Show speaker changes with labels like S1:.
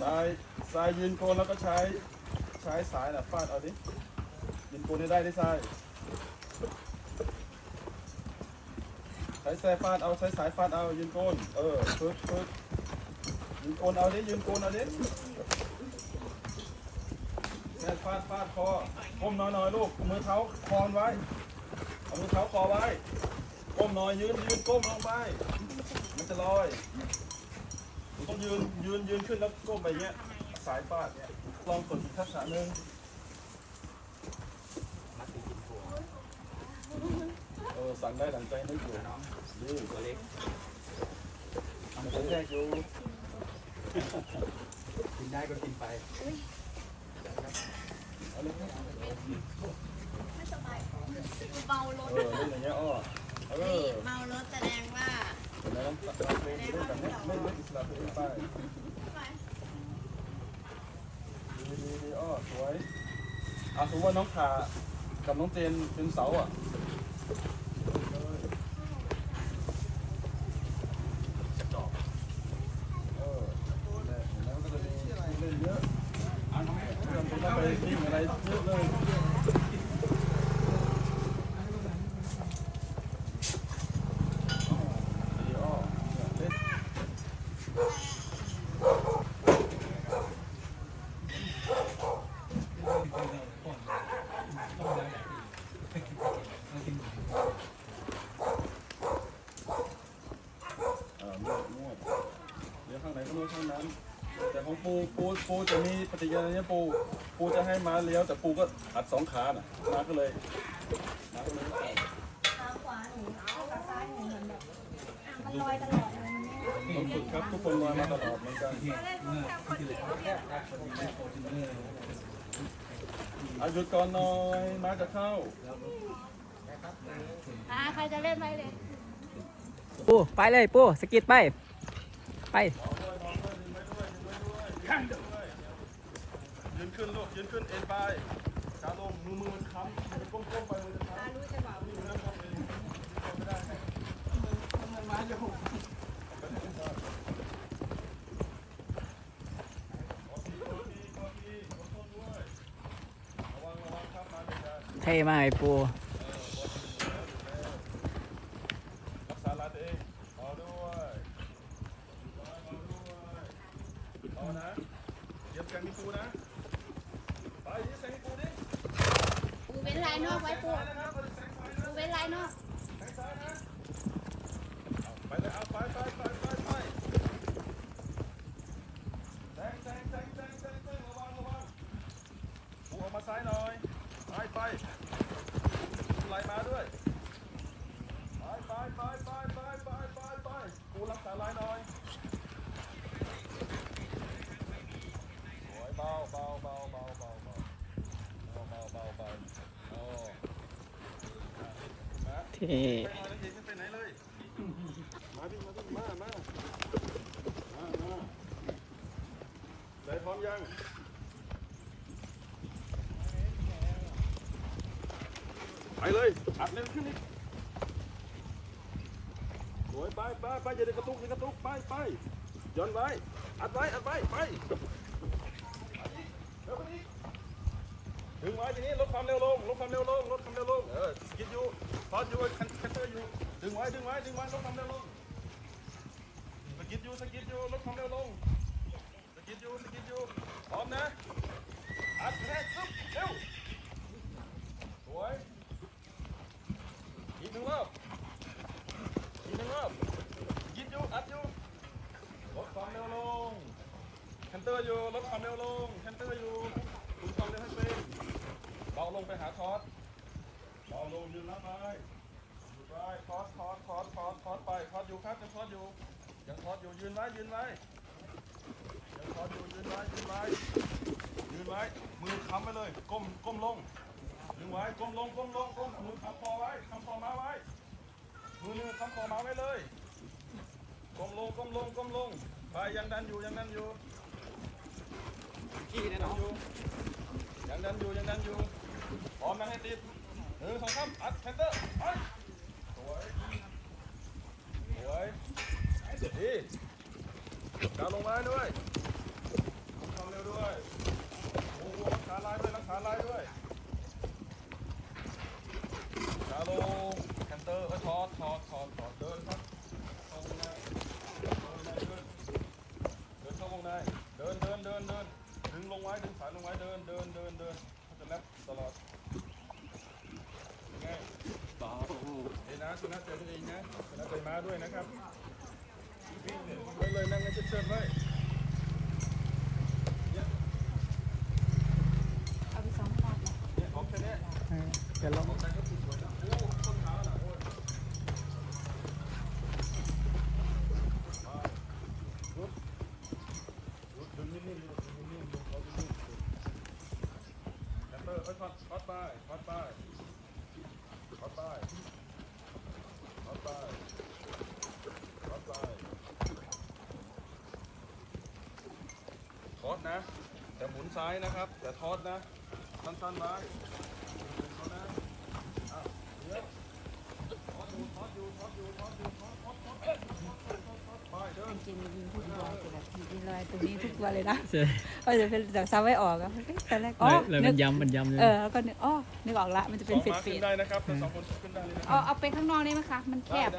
S1: ทรายทรายยืนโกนแล้วก็ใช้ใช้สายน่ะฟาดเอาดิยืนโกนให้ได้ดิทรายใช้แส่ฟาดเอาใช้สายฟาดเอายืนโกนเออฝึกฝึกยืนโกนเอาดิยืนโกนเอาดิแม่ฟาดฟาดคอก้มหน้อยๆลูกมือเท้าคอนไว้เอามือเท้าคอไว้ก้มน่อยยืนยืนก้มลงไปมันจะลอย ต้องยืนยืนยืนขึ้นแล้วก้มไปอย่างเงี้ย สายฟาดเนี่ยลองฝึกอีกทักษะหนึ่งเออสั่งได้ดังใจนึกอยู่ดีตัวเล็กทำเป็นแรกอยู่
S2: กินได้ก็กินไป
S1: เอาเลยครับ
S3: ไม่สบายเมารถ
S1: เออเล่นอย่างเงี้ยอ้อเออ
S3: เมารถแสดง
S1: ไปดีดีอ้อสวยอะสมมติว่าน้องขากับน้องเจนเป็นเสาอะเออแล้ก็จะมีเล่นเยอะอะน้องเป็นอไรเยอะเลย อ่านวดนวดเดี๋ยวข้างไหนก็นวดข้างนั้น แต่ของปูปูปูจะมีปฏิกิริยาเนี่ยปูปูจะให้ม้าเลี้ยวแต่ปูก็อัดสองขาน่ะม้าก็เลยม้าก็เลย
S3: ขาขวาหนูขาซ้ายหนูเหมือนแบบอะมันลอยตลอดเลยมันไม่
S1: ต้องฝึกครับทุกคนลอยมาตลอดเหมือนกันอาหยุดก่อนหน่อยม้าจะเข้า
S3: อะใครจะเล่นไปเลย
S4: ปูไปเลยปูสกิดไปไป
S1: ยืนขึ้นลูกยืนขึ้นเอ็นไปขาลงมือมือมันค้ำมันก้มๆไปมันจะค้ำ
S3: รู้จะบอก
S1: อยู่นะผมเองไม่ได้ขอทีขอทีขอทีขอโทษด้วยระวังระวังครับมาด้วยกัน
S4: เท่มากไอ้ปู
S1: รักษาลาตัว เองรอด้วยรอรอด้วยรอานะเยียบแกงมีปูนะ ไปยี่แสงมีปูดิ
S3: ปูเว้นลายนอกไว้ปู
S1: ปู
S3: เว้นลายนอก
S1: แสงซ้ายนะเอาไปเลยเอาไปไปไปไปไปแสงแสงแสงแสงแสงแสงระวังระวังปูออกมาซ้ายหน่อย ไปไปไหลมาด้วย ไปไปไปไปไปไป ไปไปปูรักษาลายหน่อยโอ้ยเบาเบาเบาเบาเบาเบาเบาเบาเบาเบาโอ้
S4: เท่
S1: ไปหน่อยแล้วเด็กไม่ไปไหนเลย มาดิมาดิมามามามาไหนพร้อมยังไปเลยอัดเร็วขึ้นอีก ไปไปไปอย่าได้กระตุกอย่ากระตุกไปไปย้อนไว้อัดไว้อัดไว้ไปเร็วกว่านี้ดึงไว้ทีนี้ลดความเร็วลงลดความเร็วลงลดความเร็วลงเออสกิดอยู่พอดอยู่คันคันเตอร์อยู่ดึงไว้ดึงไว้ดึงไว้ลดความเร็วลงสกิดอยู่สกิดอยู่ลดความเร็วลงสกิดอยู่สกิดอยู่พร้อมนะอัดแรงปึ๊บเร็วสวยอีกหนึ่งรอบอีกหนึ่งรอบสกิดอยู่อัดอยู่ลด ความเร็วลงแคนเตอร์อยู่ลดความเร็วลงแคนเตอร์อยู่คุมความเร็วให้เป็นเบาลงไปหาคอสเบาลงยืนรับไปยืนไว้คอสคอสคอสคอสคอสไปคอสอยู่ครับยังคอสอยู่ยังคอสอยู่ยืนไว้ยืนไว้ยังคอสอยู่ยืนไว้ยืนไว้ยืนไว้มือค้ำไว้เลย ก้มก้มลงยืนไว้ก้มลงก้มลงก้มมือค้ำคอไว้ค้ำคอมาไว้มือมือค้ำคอมาไว้เลยก้มลงก้มลงก้มลง ไปยังดันอยู่ยังดันอยู่
S4: ขี้นะ
S1: ยั
S4: น้องง
S1: อยู่ยังดันอยู่ยังดันอยู่พร้อมนะให้ติดหนึ่งสองสามอัดแคนเตอร์ไปสวยสวยดีดาวลงมาด้วย ด้วยโอ้โหรักษาลายด้วยรักษาลายด้วยขาลงแคนเตอร์เออถอดถอดถอดถอดเดินครับเข้าวงในเข้าวงในเดินเดินเข้าวงในเดินเดินเดินเดินดึงลง ไว้ดึงสายลงไว้เดินเดินเดินเดินเขาจะแลบตลอดยังไงเดี๋ยวนะชนะใจตัวเองนะชนะใจม้าด้วยนะครับวิ่งเนี่ยไปเลยนั่งให้เชิดๆไว้
S3: เอาไปสองรอบแล้ว
S1: เนี่ยออกแค่เนี้ย
S4: เออเดี๋ยวลอง
S1: แต่ก็ถูก ยพัดพัดไปพัดไปพัดไปพัดไปพัดไปทอดนะ แต่หมุนซ้ายนะครับ แต่ทอดนะ สั้นๆไว้เอานะเอาเดี๋ยวทอดอยู่ทอดอยู่ทอดอยู่ทอดอยู่ทอดทอดทอดทอดทอด ทอดทอดทอดไปเดิน
S3: จริงๆยิงทุกตัวคือแบบยิงลอยตรงนี้ทุกตัวเลยนะ
S4: ใช่
S3: เออเดี๋ยวเป็นจากซ้ำไว้ออกอะเอ๊ะตอนแรกอ๋อ
S4: เลย
S3: นึ
S4: มั
S3: ก
S4: นย้ำมันย้ำเลย
S3: เออแล้วก็นึกอ๋อนึกออกละมันจะ
S1: ส
S3: เป็น
S1: อง
S3: เฟด
S1: มา
S3: เฟ
S1: ขึ้น
S3: ด
S1: ได้นะครับแต่สองคนขึ้นได้เลยนะ
S3: เอาเอาไปข้างนอกได้ไหมคะ มันแค
S1: ได้
S3: บ